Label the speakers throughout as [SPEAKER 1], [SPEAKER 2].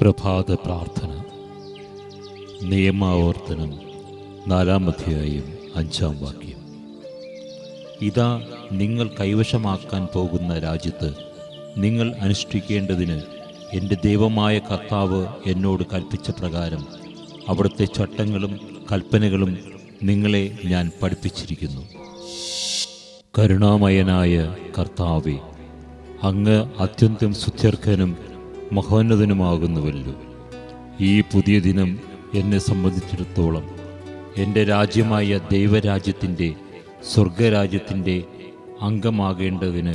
[SPEAKER 1] പ്രഭാത പ്രാർത്ഥന നിയമാവർത്തനം നാലാം അധ്യായം അഞ്ചാം വാക്യം. ഇതാ നിങ്ങൾ കൈവശമാക്കാൻ പോകുന്ന രാജ്യത്ത് നിങ്ങൾ അനുഷ്ഠിക്കേണ്ടതിന് എന്റെ ദൈവമായ കർത്താവ് എന്നോട് കൽപ്പിച്ച പ്രകാരം അവിടുത്തെ ചട്ടങ്ങളും കൽപ്പനകളും നിങ്ങളെ ഞാൻ പഠിപ്പിച്ചിരിക്കുന്നു. കരുണാമയനായ കർത്താവെ അങ്ങ് അത്യന്തം സുത്യർഹനും മഹോന്നതനുമാകുന്നുവല്ലോ ഈ പുതിയ ദിനം എന്നെ സംബന്ധിച്ചിടത്തോളം എന്റെ രാജ്യമായ ദൈവരാജ്യത്തിന്റെ സ്വർഗരാജ്യത്തിന്റെ അംഗമാകേണ്ടതിന്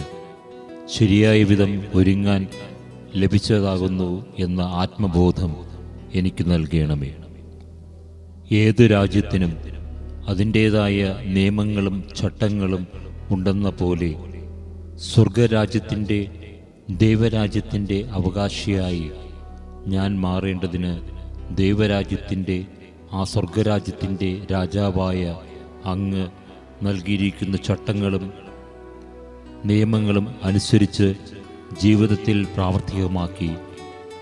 [SPEAKER 1] ശരിയായ വിധം ഒരുങ്ങാൻ ലഭിച്ചതാകുന്നു എന്ന ആത്മബോധം എനിക്ക് നൽകണമേ. ഏത് രാജ്യത്തിനും അതിന്റേതായ നിയമങ്ങളും ചട്ടങ്ങളും ഉണ്ടെന്ന പോലെ സ്വർഗരാജ്യത്തിന്റെ ദൈവരാജ്യത്തിന്റെ അവകാശിയായി ഞാൻ മാറേണ്ടതിന് ദൈവരാജ്യത്തിന്റെ ആ സ്വർഗരാജ്യത്തിന്റെ രാജാവായ അങ്ങ് നൽകിയിരിക്കുന്ന ചട്ടങ്ങളും നിയമങ്ങളും അനുസരിച്ച് ജീവിതത്തിൽ പ്രാവർത്തികമാക്കി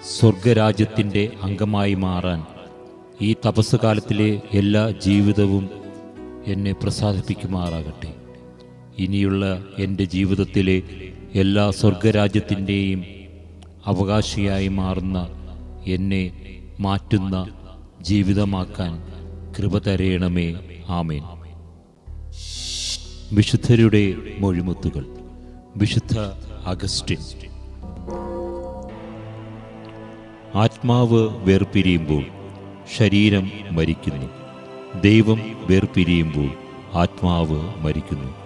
[SPEAKER 1] സ്വർഗരാജ്യത്തിന്റെ അംഗമായി മാറാൻ ഈ തപസ് കാലത്തിലെ എല്ലാ ജീവിതവും എന്നെ പ്രസാദിപ്പിക്കുമാറാകട്ടെ. ഇനിയുള്ള എന്റെ ജീവിതത്തിലെ എല്ലാ സ്വർഗരാജ്യത്തിന്റെയും അവകാശിയായി മാറുന്ന എന്നെ മാറ്റുന്ന ജീവിതമാക്കാൻ കൃപ തരയണമേ ആമേൻ. വിശുദ്ധരുടെ മൊഴിമുത്തുകൾ. വിശുദ്ധ അഗസ്റ്റിൻ. ആത്മാവ് വേർപിരിയുമ്പോൾ ശരീരം മരിക്കുന്നു. ദൈവം വേർപിരിയുമ്പോൾ ആത്മാവ് മരിക്കുന്നു.